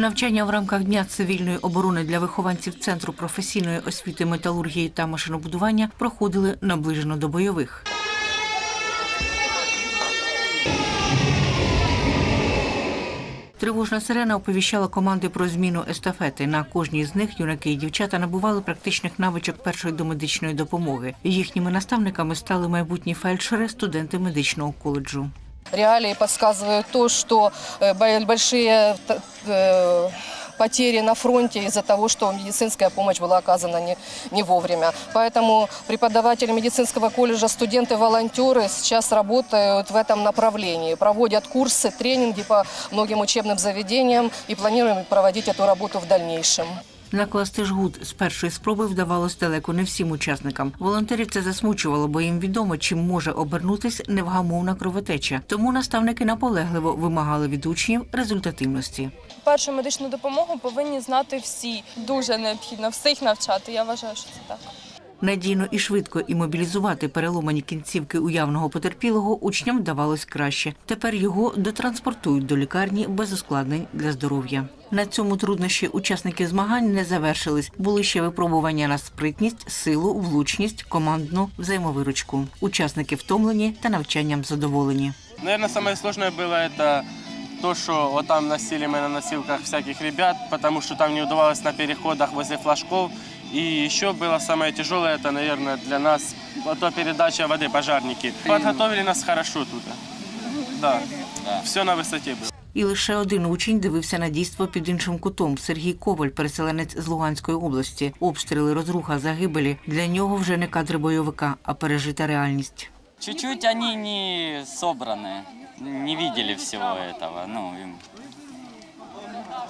Навчання в рамках Дня цивільної оборони для вихованців Центру професійної освіти металургії та машинобудування проходили наближено до бойових. Тривожна сирена оповіщала команди про зміну естафети. На кожній з них юнаки і дівчата набували практичних навичок першої домедичної допомоги. Їхніми наставниками стали майбутні фельдшери, студенти медичного коледжу. Реалии подсказывают то, что э, бо- большие т- э, потери на фронте из-за того, что медицинская помощь была оказана не, не вовремя. Поэтому преподаватели медицинского колледжа, студенты, волонтеры сейчас работают в этом направлении, проводят курсы, тренинги по многим учебным заведениям и планируем проводить эту работу в дальнейшем. Накласти жгут з першої спроби вдавалось далеко не всім учасникам. Волонтерів це засмучувало, бо їм відомо, чим може обернутись невгамовна кровотеча. Тому наставники наполегливо вимагали від учнів результативності. Першу медичну допомогу повинні знати всі. Дуже необхідно всіх навчати. Я вважаю, що це так Надійно і швидко імобілізувати переломані кінцівки уявного потерпілого учням вдавалось краще. Тепер його дотранспортують до лікарні без ускладнень для здоров'я. На цьому труднощі учасників змагань не завершились. Були ще випробування на спритність, силу, влучність, командну взаємовиручку. Учасники втомлені та навчанням задоволені. Наверное, самое сложное было это то, что вот там носили мы на носилках всяких ребят, потому что там не удавалось на переходах возле флажков. И еще было самое тяжелое, это, наверное, для нас, вот то передача воды, пожарники. Подготовили нас хорошо тут. Да, все на высоте было. І лише один учень дивився на дійство під іншим кутом. Сергій Коваль, переселенець з Луганської області. Обстріли, розруха, загибелі для нього вже не кадри бойовика, а пережита реальність. Чуть-чуть они не собраны, не видели всего этого. Ну, им...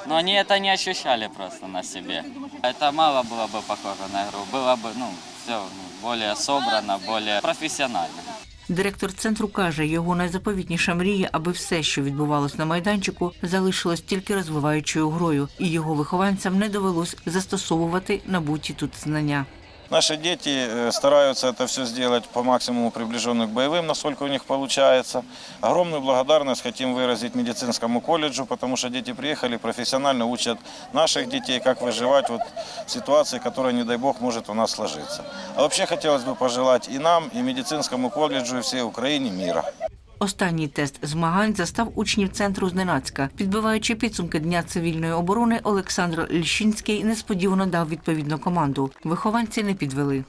Но они это не ощущали просто на себе. Это мало было бы похоже на игру. Было бы, ну, все более собрано, более профессионально. Директор центру каже, його найзаповітніша мрія, аби все, що відбувалось на майданчику, залишилось тільки розвиваючою грою, і його вихованцям не довелось застосовувати набуті тут знання. Наши дети э, стараются это все сделать по максимуму приближенно к боевым, насколько у них получается. Огромную благодарность хотим выразить медицинскому колледжу, потому что дети приехали, профессионально учат наших детей, как выживать вот в ситуации, которая, не дай бог, может у нас сложиться. А вообще хотелось бы пожелать и нам, и медицинскому колледжу, и всей Украине мира. Останній тест змагань застав учнів центру зненацька. Підбиваючи підсумки дня цивільної оборони, Олександр Льщинський несподівано дав відповідну команду. Вихованці не підвели.